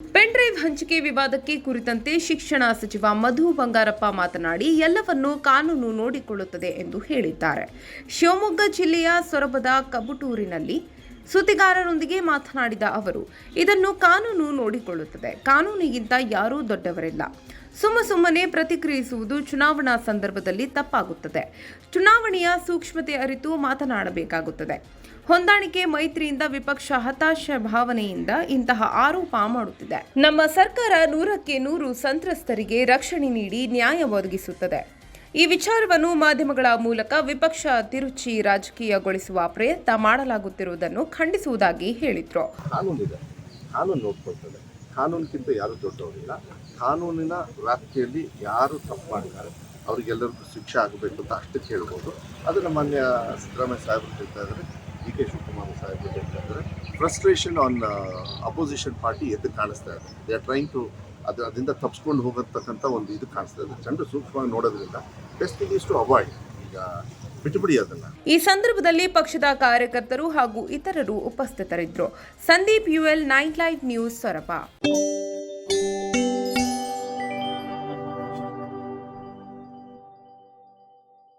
Pen drive ಹಂಚಿಕೆ ವಿವಾದಕ್ಕೆ ಕುರಿತಂತೆ ಶಿಕ್ಷಣ ಸಚಿವ ಮಧು ಬಂಗಾರಪ್ಪ ಮಾತನಾಡಿ, ಎಲ್ಲವನ್ನೂ ಕಾನೂನು ನೋಡಿಕೊಳ್ಳುತ್ತದೆ ಎಂದು ಹೇಳಿದ್ದಾರೆ. ಶಿವಮೊಗ್ಗ ಜಿಲ್ಲೆಯ ಸೊರಬದ ಕಬುಟೂರಿನಲ್ಲಿ ಸುದ್ದಿಗಾರರೊಂದಿಗೆ ಮಾತನಾಡಿದ ಅವರು, ಇದನ್ನು ಕಾನೂನು ನೋಡಿಕೊಳ್ಳುತ್ತದೆ. ಕಾನೂನಿಗಿಂತ ಯಾರೂ ದೊಡ್ಡವರಿಲ್ಲ. ಸುಮ್ಮ ಸುಮ್ಮನೆ ಪ್ರತಿಕ್ರಿಯಿಸುವುದು ಚುನಾವಣಾ ಸಂದರ್ಭದಲ್ಲಿ ತಪ್ಪಾಗುತ್ತದೆ. ಚುನಾವಣೆಯ ಸೂಕ್ಷ್ಮತೆ ಅರಿತು ಮಾತನಾಡಬೇಕಾಗುತ್ತದೆ. ಹೊಂದಾಣಿಕೆ ಮೈತ್ರಿಯಿಂದ ವಿಪಕ್ಷ ಹತಾಶ ಭಾವನೆಯಿಂದ ಇಂತಹ ಆರೋಪ ಮಾಡುತ್ತಿದೆ. ನಮ್ಮ ಸರ್ಕಾರ ನೂರಕ್ಕೆ ನೂರು ಸಂತ್ರಸ್ತರಿಗೆ ರಕ್ಷಣೆ ನೀಡಿ ನ್ಯಾಯ ಒದಗಿಸುತ್ತದೆ. ಈ ವಿಚಾರವನ್ನು ಮಾಧ್ಯಮಗಳ ಮೂಲಕ ವಿಪಕ್ಷ ತಿರುಚಿ ರಾಜಕೀಯಗೊಳಿಸುವ ಪ್ರಯತ್ನ ಮಾಡಲಾಗುತ್ತಿರುವುದನ್ನು ಖಂಡಿಸುವುದಾಗಿ ಹೇಳಿದರು. ಕಾನೂನಿದೆ. ಕಾನೂನು ನೋಡ್ಕೊಳ್ತದೆ. ಕಾನೂನಿಗಿಂತ ಯಾರು ದೊಡ್ಡವರಿಲ್ಲ. ಕಾನೂನಿನ ವ್ಯಾಪ್ತಿಯಲ್ಲಿ ಯಾರು ತಪ್ಪು ಮಾಡಿದ್ದಾರೆ ಅವರಿಗೆಲ್ಲರಿಗೂ ಶಿಕ್ಷೆ ಆಗಬೇಕು ಅಂತ ಅಷ್ಟಕ್ಕೆ ಹೇಳ್ಬೋದು ಅದನ್ನು ಮಾನ್ಯ ಸಿದ್ದರಾಮಯ್ಯ ಸಾಹೇಬರು ಹೇಳ್ತಾ ಇದ್ದಾರೆ. ಡಿ ಕೆ ಶಿವಕುಮಾರ್ ಸಾಹೇಬರು ಹೇಳ್ತಾ ಇದ್ದಾರೆ. ಫ್ರಸ್ಟ್ರೇಷನ್ ಆನ್ ಅಪೋಸಿಷನ್ ಪಾರ್ಟಿ ಎದ್ದು ಕಾಣಿಸ್ತಾ ಇದೆ. ದೇ ಆರ್ ಟ್ರೈಂಗ್ ಟು ಅದು ಅದರಿಂದ ತಪ್ಪಿಸ್ಕೊಂಡು ಹೋಗತಕ್ಕಂಥ ಒಂದು ಇದು ಕಾಣಿಸ್ತಾ ಇದೆ. ಜನರು ಸೂಕ್ಷ್ಮವಾಗಿ ನೋಡೋದ್ರಿಂದ ಬೆಸ್ಟ್ ಇಸ್ ಟು ಅವಾಯ್ಡ್ ಈಗ ಬಿಟ್ಟುಬಿಡಿ ಅದನ್ನ. ಈ ಸಂದರ್ಭದಲ್ಲಿ ಪಕ್ಷದ ಕಾರ್ಯಕರ್ತರು ಹಾಗೂ ಇತರರು ಉಪಸ್ಥಿತರಿದ್ದರು. Sandeep, U L night live news Soraba.